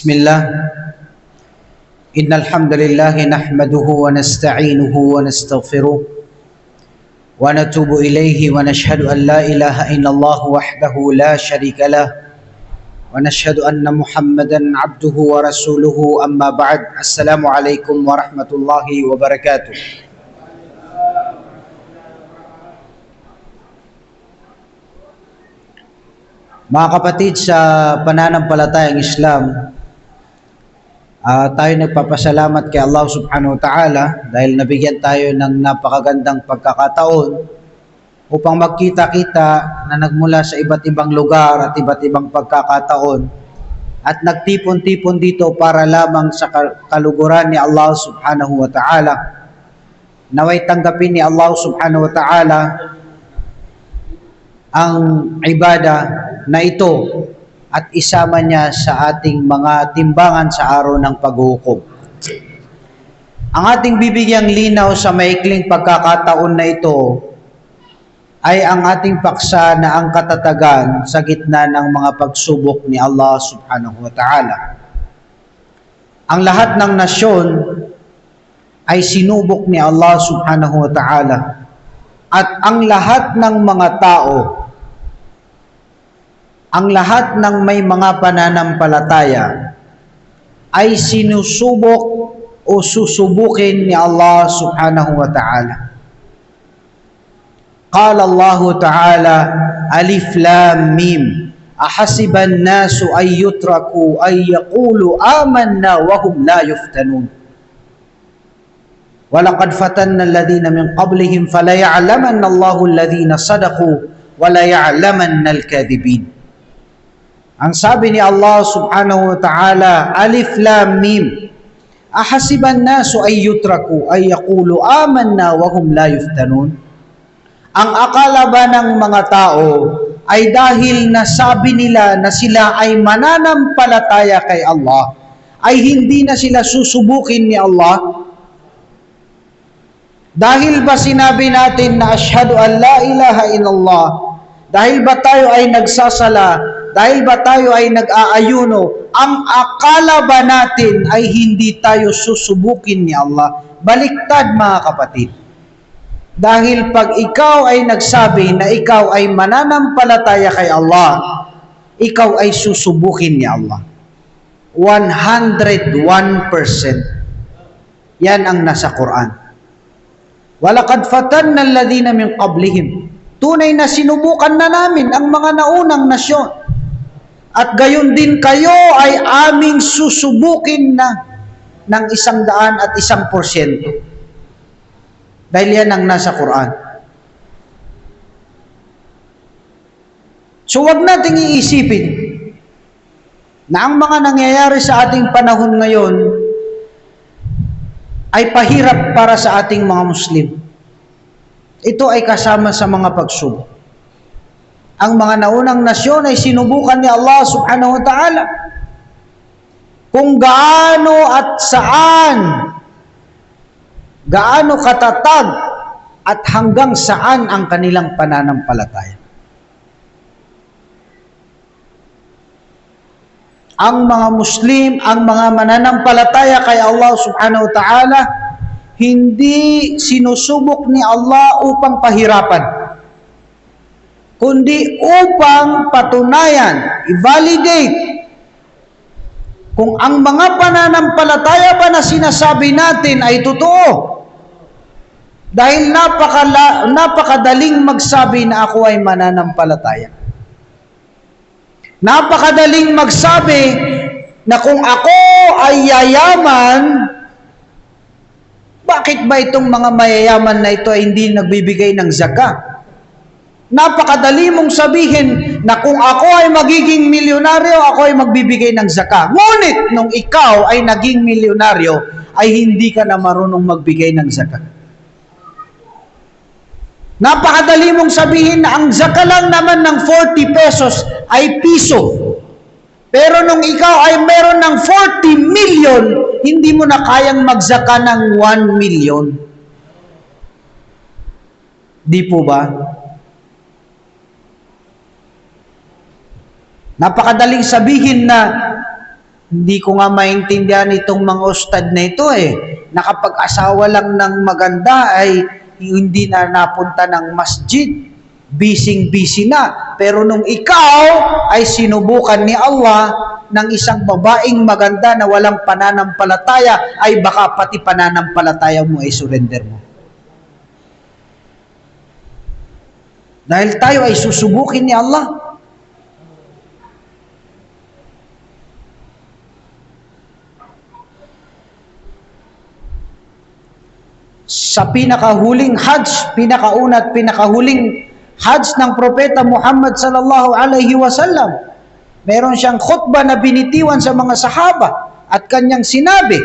بسم الله إن الحمد لله نحمده ونستعينه ونستغفره ونتوب إليه ونشهد أن لا إله إلا الله وحده لا شريك له ونشهد أن محمدا عبده ورسوله أما بعد السلام عليكم ورحمة الله وبركاته Mga kapatid, sa pananampalatayang Islam, ah, tayo nagpapasalamat kay Allah subhanahu wa ta'ala dahil nabigyan tayo ng napakagandang pagkakataon upang magkita-kita na nagmula sa iba't ibang lugar at iba't ibang pagkakataon at nagtipon-tipon dito para lamang sa ka- kaluguran ni Allah subhanahu wa ta'ala. Naway tanggapin ni Allah subhanahu wa ta'ala ang ibada na ito at isama niya sa ating mga timbangan sa araw ng paghuhukom. Ang ating bibigyang linaw sa maikling pagkakataon na ito ay ang ating paksa na ang katatagan sa gitna ng mga pagsubok ni Allah subhanahu wa ta'ala. Ang lahat ng nasyon ay sinubok ni Allah subhanahu wa ta'ala at ang lahat ng mga tao ang lahat ng may mga pananampalataya ay sinusubok o susubukin ni Allah subhanahu wa ta'ala. Qala Allah ta'ala Alif Lam Mim. Ahasiba an-nasu ay yutraku ay yaqulu amanna wa hum la yuftanun. Walaqad fatanna alladhina min qablihim fala ya'lamanna Allahu alladhina sadaqu wa la ya'lamanna ang sabi ni Allah subhanahu wa ta'ala, Alif Lam Mim, Ahasiban nasu ay yutraku ay yakulu amanna wa hum la yuftanun. Ang akala ba ng mga tao ay dahil nasabi nila na sila ay mananampalataya kay Allah, ay hindi na sila susubukin ni Allah? Dahil ba sinabi natin na ashhadu an la ilaha illallah, dahil ba tayo ay nagsasala, dahil ba tayo ay nag-aayuno, ang akala ba natin ay hindi tayo susubukin ni Allah? Baliktad mga kapatid. Dahil pag ikaw ay nagsabi na ikaw ay mananampalataya kay Allah, ikaw ay susubukin ni Allah. 101%. Yan ang nasa Quran. Walakad fatanna alladhina min qablihim. Tunay na sinubukan na namin ang mga naunang nasyon. At gayon din kayo ay aming susubukin na ng isang daan at isang porsyento. Dahil yan ang nasa Quran. So wag nating iisipin na ang mga nangyayari sa ating panahon ngayon ay pahirap para sa ating mga Muslim. Ito ay kasama sa mga pagsubok. Ang mga naunang nasyon ay sinubukan ni Allah subhanahu wa ta'ala kung gaano at saan gaano katatag at hanggang saan ang kanilang pananampalataya. Ang mga Muslim, ang mga mananampalataya kay Allah subhanahu wa ta'ala, hindi sinusubok ni Allah upang pahirapan, kundi upang patunayan, i-validate kung ang mga pananampalataya ba na sinasabi natin ay totoo. Dahil napakala, napakadaling magsabi na ako ay mananampalataya. Napakadaling magsabi na kung ako ay yayaman, bakit ba itong mga mayayaman na ito ay hindi nagbibigay ng zaka? Napakadali mong sabihin na kung ako ay magiging milyonaryo, ako ay magbibigay ng zaka. Ngunit nung ikaw ay naging milyonaryo, ay hindi ka na marunong magbigay ng zaka. Napakadali mong sabihin na ang zaka lang naman ng 40 pesos ay piso. Pero nung ikaw ay meron ng 40 million, hindi mo na kayang magsaka ng 1 million. Di po ba? Napakadaling sabihin na Hindi ko nga maintindihan itong mga ustad na ito eh. Nakapag-asawa lang ng maganda ay hindi na napunta ng masjid. Bising-busy na. Pero nung ikaw ay sinubukan ni Allah ng isang babaeng maganda na walang pananampalataya, ay baka pati pananampalataya mo ay surrender mo. Dahil tayo ay susubukin ni Allah. Sa pinakahuling Hajj, pinakauna at pinakahuling Hajj ng Propeta Muhammad sallallahu alaihi wasallam, meron siyang khutbah na binitiwan sa mga sahaba at kanyang sinabi,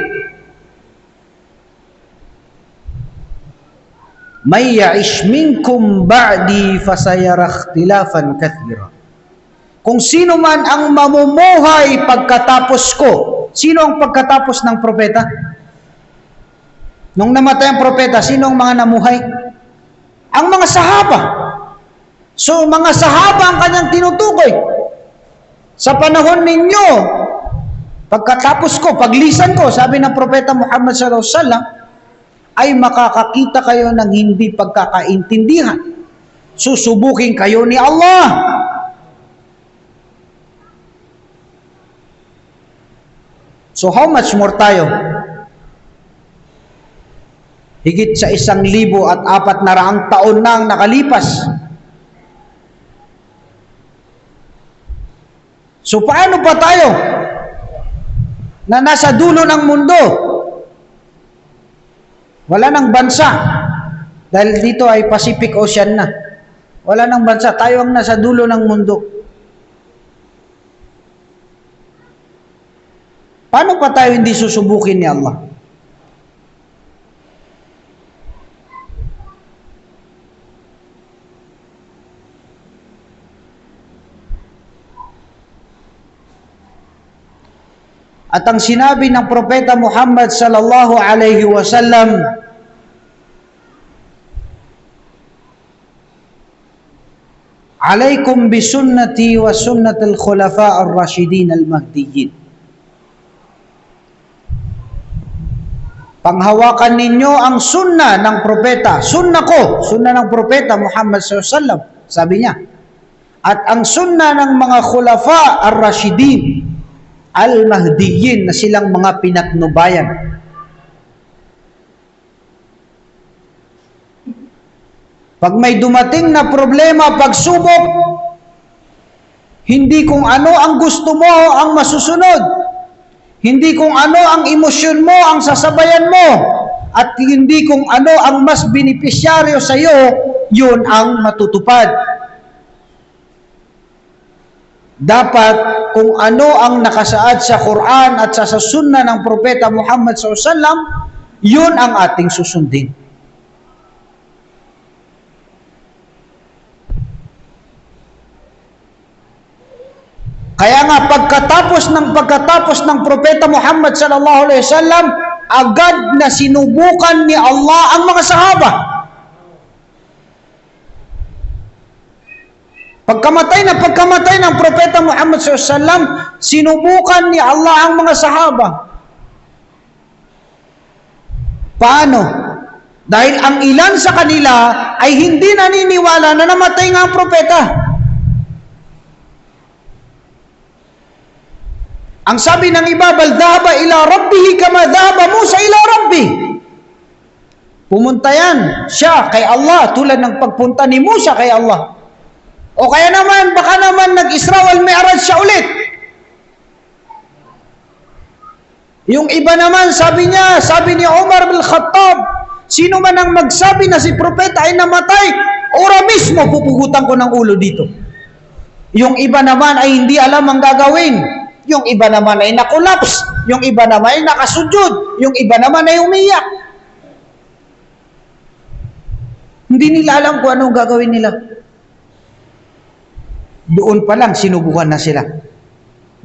May ya'ish minkum ba'di fasayara ikhtilafan kathira. Kung sino man ang mamumuhay pagkatapos ko, sino ang pagkatapos ng propeta? Nung namatay ang propeta, sino ang mga namuhay? Ang mga sahaba. So, mga sahaba ang kanyang tinutukoy. Sa panahon ninyo, pagkatapos ko, paglisan ko, sabi ng propeta Muhammad sallallahu alaihi wasallam, ay makakakita kayo ng hindi pagkakaintindihan. Susubukin kayo ni Allah. So how much more tayo? Higit sa isang libo at apat na raang taon na ang nakalipas. So paano pa tayo na nasa dulo ng mundo? Wala nang bansa. Dahil dito ay Pacific Ocean na. Wala nang bansa. Tayo ang nasa dulo ng mundo. Paano pa tayo hindi susubukin ni Allah? At ang sinabi ng propeta Muhammad sallallahu alaihi wasallam Alaikum bisunnati wa sunnatil khulafa ar-rashidin al-mahdiyyin. Panghawakan ninyo ang sunna ng propeta. Sunna ko, sunna ng propeta Muhammad sallallahu alaihi wasallam, sabi niya. At ang sunna ng mga khulafa ar-rashidin al-Mahdiyin na silang mga pinatnubayan. Pag may dumating na problema, pagsubok, hindi kung ano ang gusto mo ang masusunod. Hindi kung ano ang emosyon mo ang sasabayan mo. At hindi kung ano ang mas benepisyaryo sa iyo, yun ang matutupad. Dapat kung ano ang nakasaad sa Quran at sa, sa sunna ng Propeta Muhammad SAW, yun ang ating susundin. Kaya nga pagkatapos ng pagkatapos ng propeta Muhammad sallallahu alaihi wasallam, agad na sinubukan ni Allah ang mga sahaba. Pagkamatay na pagkamatay ng propeta Muhammad wasallam, sinubukan ni Allah ang mga sahaba. Paano? Dahil ang ilan sa kanila ay hindi naniniwala na namatay nga ang propeta. Ang sabi ng iba, bal dhahaba ila rabbihi kama dhahaba Musa ila rabbi. Pumunta yan siya kay Allah tulad ng pagpunta ni Musa kay Allah. O kaya naman, baka naman nag-Isra wal Mi'raj siya ulit. Yung iba naman, sabi niya, sabi ni Umar bin Khattab, sino man ang magsabi na si propeta ay namatay, ora mismo pupugutan ko ng ulo dito. Yung iba naman ay hindi alam ang gagawin. Yung iba naman ay nakulaps. Yung iba naman ay nakasujud. Yung iba naman ay umiyak. Hindi nila alam kung anong gagawin nila. Doon pa lang sinubukan na sila.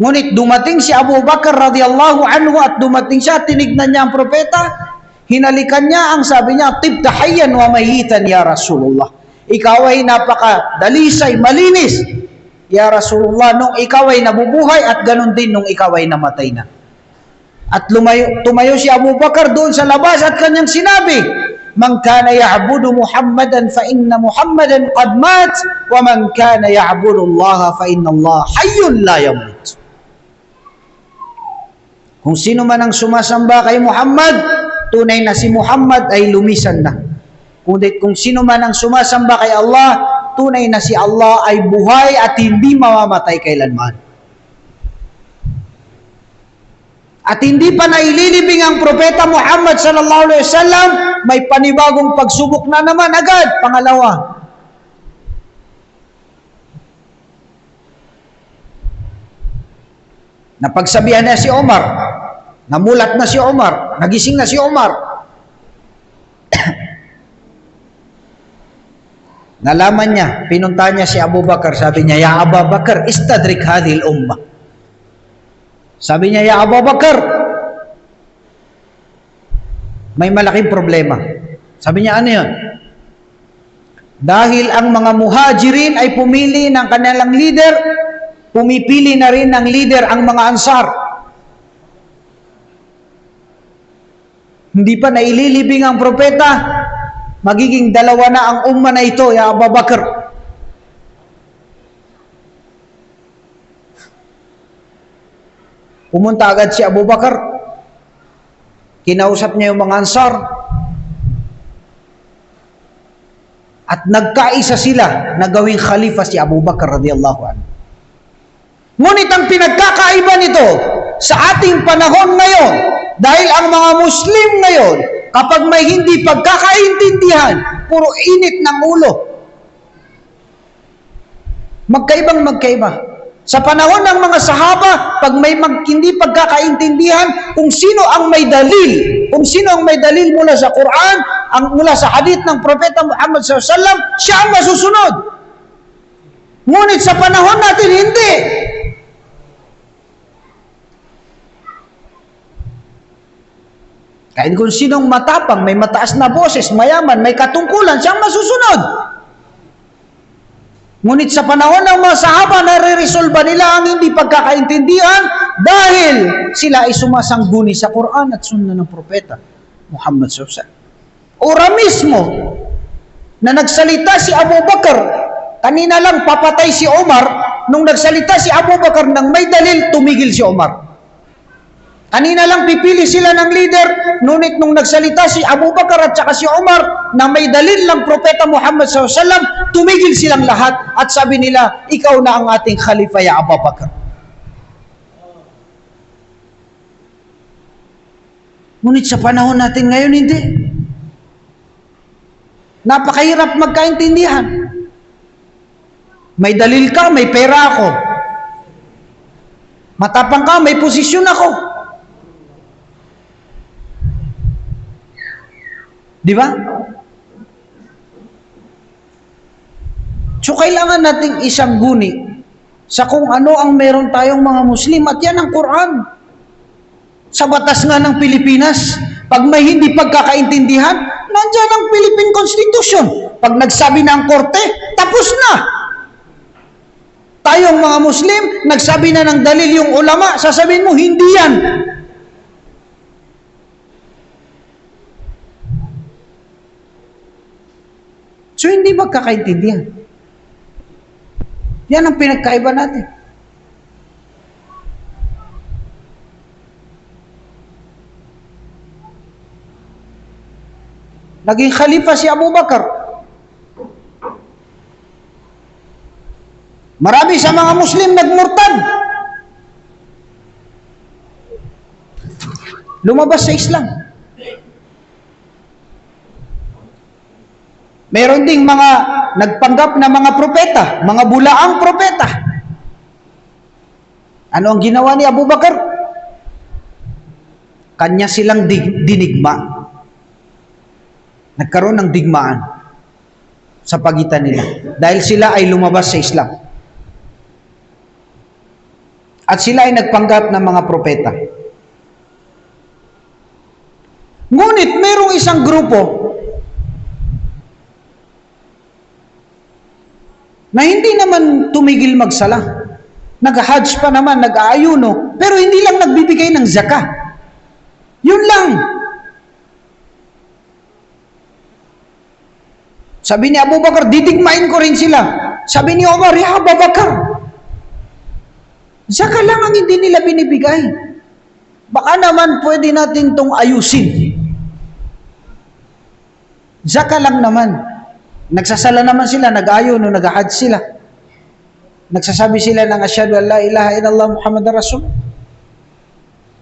Ngunit dumating si Abu Bakar radiyallahu anhu at dumating siya, tinignan niya ang propeta, hinalikan niya, ang sabi niya, tibtahayan wa mahitan ya Rasulullah. Ikaw ay napaka-dalisay, malinis. Ya Rasulullah, nung ikaw ay nabubuhay at ganun din nung ikaw ay namatay na. At lumayo, tumayo si Abu Bakar doon sa labas at kanyang sinabi, Man kana ya'budu Muhammadan fa inna Muhammadan qad mat wa man kana ya'budu Allah fa inna Allah hayyun la yamut. Kung sino man ang sumasamba kay Muhammad, tunay na si Muhammad ay lumisan na. Kundi kung sino man ang sumasamba kay Allah, tunay na si Allah ay buhay at hindi mamamatay kailanman. At hindi pa naililibing ang propeta Muhammad sallallahu alaihi wasallam, may panibagong pagsubok na naman agad. Pangalawa, napagsabihan na si Omar, namulat na si Omar, nagising na si Omar. Nalaman niya, pinunta niya si Abu Bakar, sabi niya, Ya Abu Bakar, istadrik hadhil ummah. Sabi niya, Ya Abu Bakar, may malaking problema. Sabi niya, ano yun? Dahil ang mga muhajirin ay pumili ng kanilang leader, pumipili na rin ng leader ang mga ansar. Hindi pa naililibing ang propeta, magiging dalawa na ang umma na ito, Ya Abu Bakar. Pumunta agad si Abu Bakar. Kinausap niya yung mga ansar. At nagkaisa sila na gawing khalifa si Abu Bakar radiyallahu anhu. Ngunit ang pinagkakaiba nito sa ating panahon ngayon, dahil ang mga Muslim ngayon, kapag may hindi pagkakaintindihan, puro init ng ulo. Magkaibang magkaiba. Sa panahon ng mga sahaba, pag may mag, hindi pagkakaintindihan kung sino ang may dalil, kung sino ang may dalil mula sa Quran, ang mula sa hadith ng Propeta Muhammad SAW, siya ang masusunod. Ngunit sa panahon natin, hindi. Kahit kung sinong matapang, may mataas na boses, mayaman, may katungkulan, siyang masusunod. Ngunit sa panahon ng mga sahaba, nare-resolba nila ang hindi pagkakaintindihan dahil sila ay sumasangguni sa Quran at sunna ng propeta Muhammad SAW. Ora mismo na nagsalita si Abu Bakar, kanina lang papatay si Omar, nung nagsalita si Abu Bakar ng may dalil, tumigil si Omar. Kanina lang pipili sila ng leader, ngunit nung nagsalita si Abu Bakar at saka si Omar na may dalil ng Propeta Muhammad SAW, tumigil silang lahat at sabi nila, ikaw na ang ating Khalifa ya Abu Bakar. Ngunit sa panahon natin ngayon, hindi. Napakahirap magkaintindihan. May dalil ka, may pera ako. Matapang ka, may posisyon ako. Di ba? So, kailangan nating isang guni sa kung ano ang meron tayong mga Muslim at yan ang Quran. Sa batas nga ng Pilipinas, pag may hindi pagkakaintindihan, nandyan ang Philippine Constitution. Pag nagsabi na ang korte, tapos na. Tayong mga Muslim, nagsabi na ng dalil yung ulama, sasabihin mo, hindi yan. So, hindi magkakaintindihan. Yan ang pinagkaiba natin. Naging khalifa si Abu Bakar. Marami sa mga Muslim nagmurtad. Lumabas sa Islam. Meron ding mga nagpanggap na mga propeta, mga bulaang propeta. Ano ang ginawa ni Abu Bakar? Kanya silang dinigma. Nagkaroon ng digmaan sa pagitan nila. Dahil sila ay lumabas sa Islam. At sila ay nagpanggap ng mga propeta. Ngunit merong isang grupo na hindi naman tumigil magsala. Nag-hajj pa naman, nag-aayuno, pero hindi lang nagbibigay ng zaka. Yun lang. Sabi ni Abu Bakar, didigmain ko rin sila. Sabi ni Omar, ya Abu Bakar, Zaka lang ang hindi nila binibigay. Baka naman pwede natin tong ayusin. Zaka lang naman. Nagsasala naman sila, nag-ayo no, nag-ahad sila. Nagsasabi sila ng asyhadu la ilaha illallah Muhammad Rasul.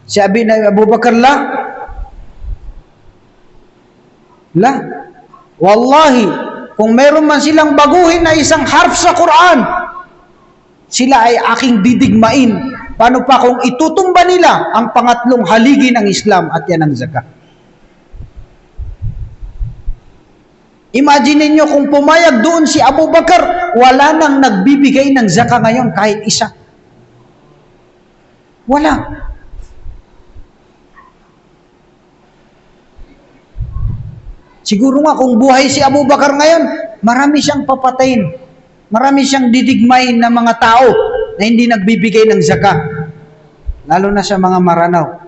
Sabi na Abu Bakar la. La. Wallahi, kung meron man silang baguhin na isang harf sa Quran, sila ay aking didigmain. Paano pa kung itutumba nila ang pangatlong haligi ng Islam at yan ang zakat? Imagine niyo kung pumayag doon si Abu Bakar, wala nang nagbibigay ng zaka ngayon kahit isa. Wala. Siguro nga kung buhay si Abu Bakar ngayon, marami siyang papatayin. Marami siyang didigmay na mga tao na hindi nagbibigay ng zaka. Lalo na sa mga maranaw.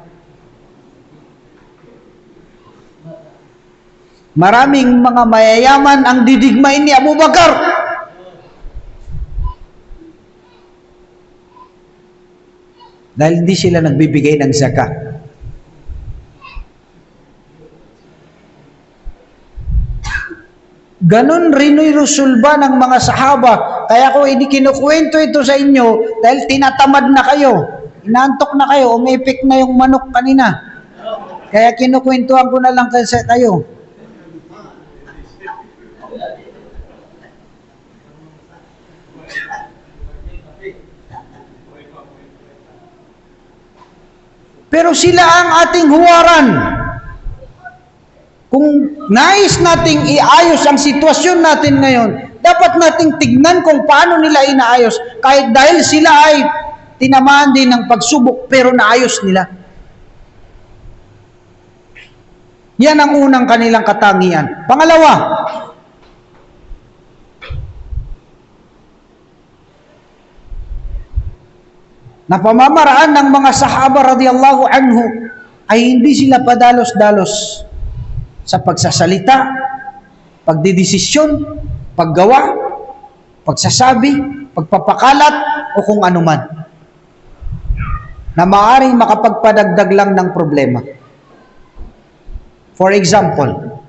Maraming mga mayayaman ang didigmay ni Abu Bakar. Dahil hindi sila nagbibigay ng zaka. Ganon rinoy rusulba ng mga sahaba. Kaya ko hindi kinukwento ito sa inyo dahil tinatamad na kayo. Inantok na kayo, umipik na yung manok kanina. Kaya kinukwentuhan ko na lang kayo. Pero sila ang ating huwaran. Kung nais nating iayos ang sitwasyon natin ngayon, dapat nating tignan kung paano nila inaayos. Kahit dahil sila ay tinamaan din ng pagsubok, pero naayos nila. Yan ang unang kanilang katangian. Pangalawa, na pamamaraan ng mga sahaba radiyallahu anhu ay hindi sila padalos-dalos sa pagsasalita, pagdidesisyon, paggawa, pagsasabi, pagpapakalat o kung anuman na maaring makapagpadagdag lang ng problema. For example,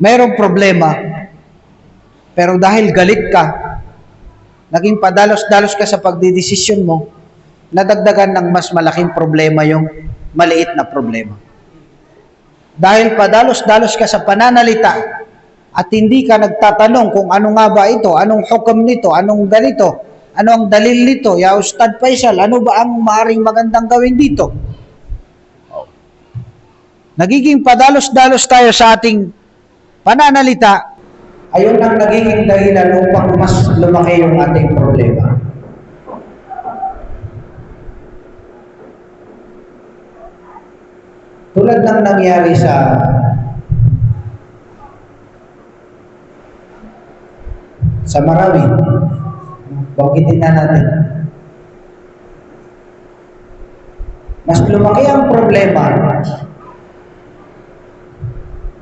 mayroong problema pero dahil galit ka, naging padalos-dalos ka sa pagdidesisyon mo, nadagdagan ng mas malaking problema yung maliit na problema. Dahil padalos-dalos ka sa pananalita at hindi ka nagtatanong kung ano nga ba ito, anong hukom nito, anong ganito, ano ang dalil nito, ya Ustad Faisal, ano ba ang maaring magandang gawin dito? Nagiging padalos-dalos tayo sa ating pananalita ayun ang nagiging dahilan upang mas lumaki yung ating problema. Tulad ng nangyari sa sa Marawi, banggitin na natin. Mas lumaki ang problema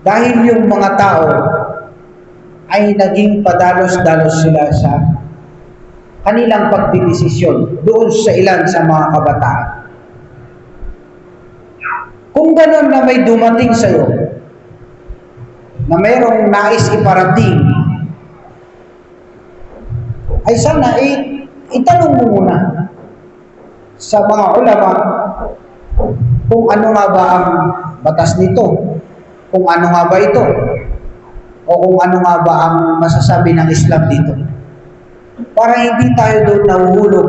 dahil yung mga tao ay naging padalos-dalos sila sa kanilang pagdidesisyon doon sa ilan sa mga kabataan. Kung gano'n na may dumating sa iyo, na mayroong nais iparating, ay sana eh, itanong mo muna sa mga ulama kung ano nga ba ang batas nito, kung ano nga ba ito, o kung ano nga ba ang masasabi ng Islam dito. Para hindi tayo doon nahuhulog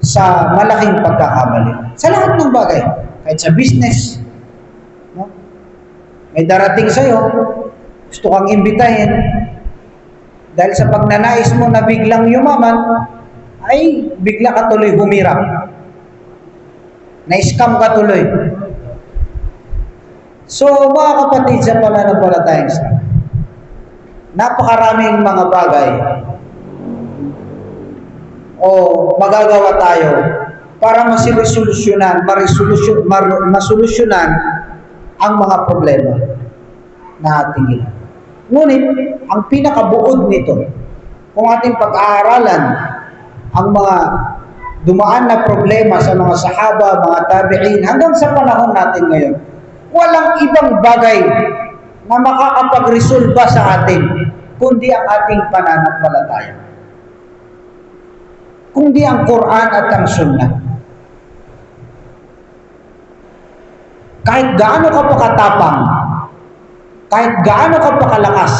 sa malaking pagkakamali. Sa lahat ng bagay, kahit sa business, no? may darating sa'yo, gusto kang imbitahin, dahil sa pagnanais mo na biglang yumaman, ay bigla ka tuloy humirap. Na-scam ka tuloy. So, mga kapatid sa pananampalatayang Islam, napakaraming mga bagay o magagawa tayo para masiresolusyonan, marisolusyon, mar, masolusyonan ang mga problema na ating ginagawa. Ngunit, ang pinakabuod nito, kung ating pag-aaralan ang mga dumaan na problema sa mga sahaba, mga tabi'in, hanggang sa panahon natin ngayon, walang ibang bagay na makakapag-resolba sa atin, kundi ang ating pananampalataya. Kundi ang Quran at ang Sunnah. Kahit gaano ka pa katapang, kahit gaano ka pa kalakas,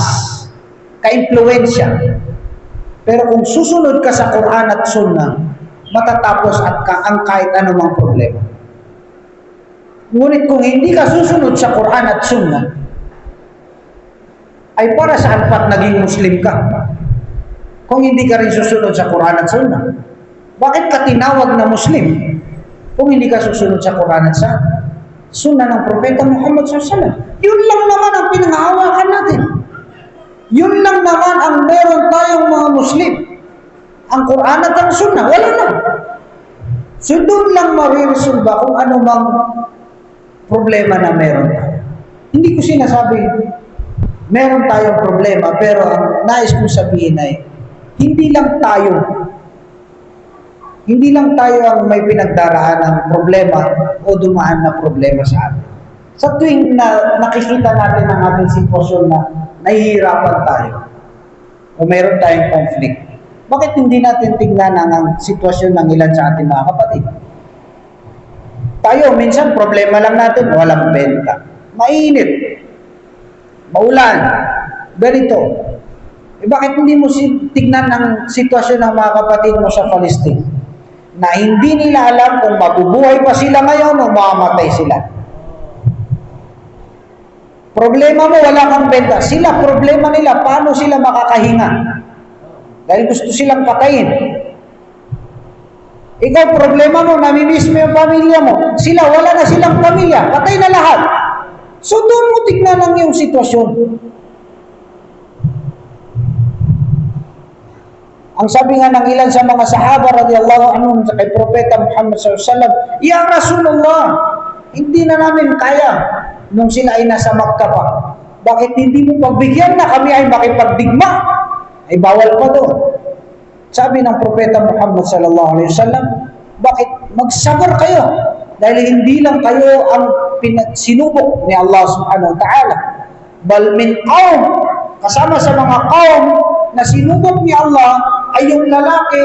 ka-impluensya, pero kung susunod ka sa Quran at Sunnah, matatapos at ka ang kahit anumang problema. Ngunit kung hindi ka susunod sa Quran at Sunnah, ay para saan pat naging Muslim ka? Kung hindi ka rin susunod sa Quran at Sunnah. Bakit ka tinawag na Muslim kung hindi ka susunod sa Quran at sa Sunnah ng Propeta Muhammad SAW? Yun lang naman ang pinangahawakan natin. Yun lang naman ang meron tayong mga Muslim. Ang Quran at ang Sunnah, wala na. So doon lang mariresolba kung ano mang problema na meron tayo. Hindi ko sinasabi meron tayong problema, pero ang nais kong sabihin ay, hindi lang tayo, hindi lang tayo ang may pinagdaraan ng problema o dumaan na problema sa atin. Sa tuwing na nakikita natin ang ating sitwasyon na nahihirapan tayo o meron tayong conflict, bakit hindi natin tingnan ang sitwasyon ng ilan sa ating mga kapatid? Tayo, minsan problema lang natin, walang benta. Mainit, maulan, ganito. Eh bakit hindi mo tignan ang sitwasyon ng mga kapatid mo sa Palestine? Na hindi nila alam kung mabubuhay pa sila ngayon o mamamatay sila. Problema mo, wala kang benta. Sila, problema nila, paano sila makakahinga? Dahil gusto silang patayin. Ikaw, problema mo, namimiss mo yung pamilya mo. Sila, wala na silang pamilya. Patay na lahat. So doon mo tignan ang iyong sitwasyon. Ang sabi nga ng ilan sa mga sahaba radiyallahu anhum sa kay Propeta Muhammad SAW, Ya Rasulullah, hindi na namin kaya nung sila ay nasa Makkah pa. Bakit hindi mo pagbigyan na kami ay makipagdigma? Ay bawal pa doon. Sabi ng Propeta Muhammad sallallahu alaihi wasallam, bakit magsabar kayo? Dahil hindi lang kayo ang sinubok ni Allah subhanahu wa ta'ala. Bal min qawm, kasama sa mga qawm na sinubok ni Allah ay yung lalaki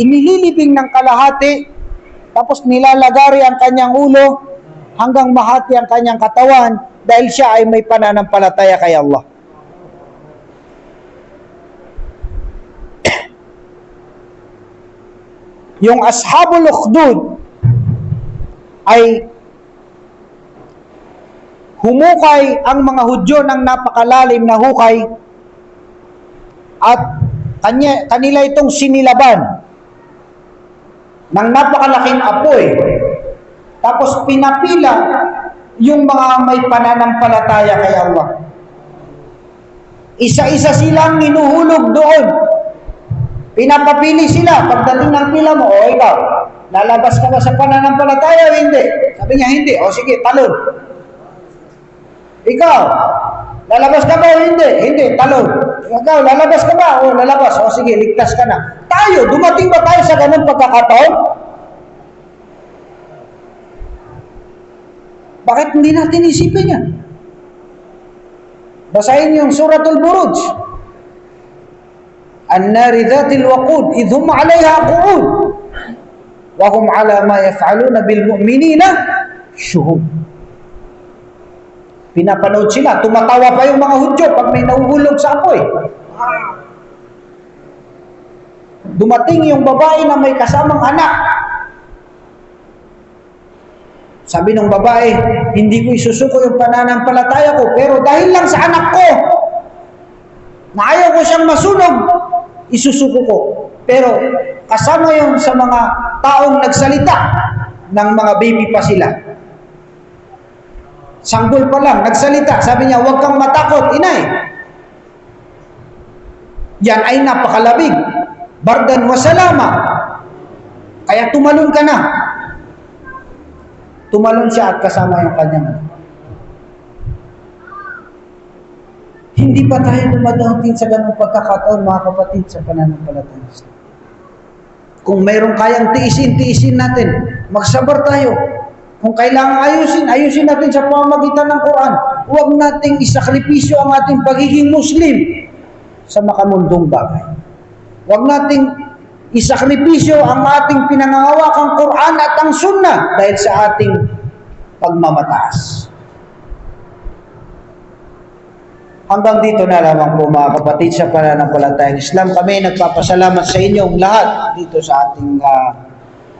inililibing ng kalahati tapos nilalagari ang kanyang ulo hanggang mahati ang kanyang katawan dahil siya ay may pananampalataya kay Allah. Yung Ashabul Ukhdud ay humukay ang mga Hudyo ng napakalalim na hukay at kanya, kanila itong sinilaban ng napakalaking apoy. Tapos pinapila yung mga may pananampalataya kay Allah. Isa-isa silang inuhulog doon. Pinapapili sila. Pagdating ng pila mo, o ikaw, lalabas ka ba sa pananampalataya o hindi? Sabi niya, hindi. O sige, talon. Ikaw, lalabas ka ba o hindi? Hindi, talon. Ikaw, lalabas ka ba? O lalabas. O sige, ligtas ka na. Tayo, dumating ba tayo sa ganung pagkakataon? Bakit hindi natin isipin yan? Basahin yung suratul buruj. An-nari dhatil waqud idhum 'alayha qu'ud wa hum 'ala ma yaf'aluna bil mu'minina shuhud. Pinapanood sila, tumatawa pa yung mga Hudyo pag may nahuhulog sa apoy. Dumating yung babae na may kasamang anak. Sabi ng babae, hindi ko isusuko yung pananampalataya ko, pero dahil lang sa anak ko, na ayaw ko siyang masunog, isusuko ko. Pero kasama yon sa mga taong nagsalita ng mga baby pa sila. Sanggol pa lang, nagsalita. Sabi niya, huwag kang matakot, inay. Yan ay napakalabig. Bardan wa salama. Kaya tumalon ka na. Tumalon siya at kasama yung kanyang. Hindi pa tayo dumadating sa ganung pagkakataon, mga kapatid, sa pananampalataya. Kung mayroong kayang tiisin, tiisin natin. Magsabar tayo. Kung kailangan ayusin, ayusin natin sa pamamagitan ng Quran. Huwag nating isakripisyo ang ating pagiging Muslim sa makamundong bagay. Huwag nating isakripisyo ang ating pinangangawakang Quran at ang Sunnah dahil sa ating pagmamataas. Hanggang dito na lamang po mga kapatid sa pananampalatayang Islam. Kami nagpapasalamat sa inyong lahat dito sa ating ah,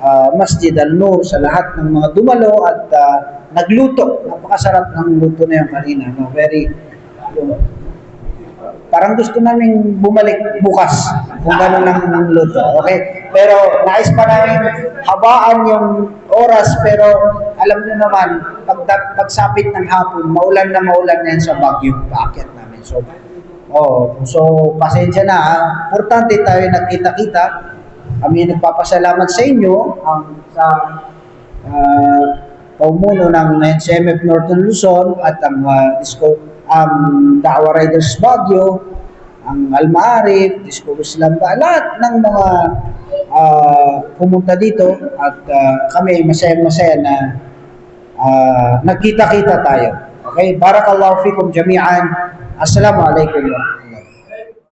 ah, Masjid Al-Nur, sa lahat ng mga dumalo at ah, nagluto. Napakasarap ng luto na yung kanina. No? Very, parang gusto namin bumalik bukas kung gano'n ang luto. Okay? Pero nais pa namin habaan yung oras pero alam niyo naman, pag, pagsapit ng hapon, maulan na maulan yan sa Baguio, paakyat namin. So, oh, so pasensya na. Importante tayo nagkita-kita. Kami nagpapasalamat sa inyo ang sa uh, paumuno ng NCMF Northern Luzon at ang uh, Disco ang Dawa Riders Baguio, ang Almaarif, Disco Islam ba, lahat ng mga ah, pumunta dito at ah, kami masaya-masaya na ah, nagkita-kita tayo. Okay? Barakallahu fikum jami'an. Assalamu alaikum.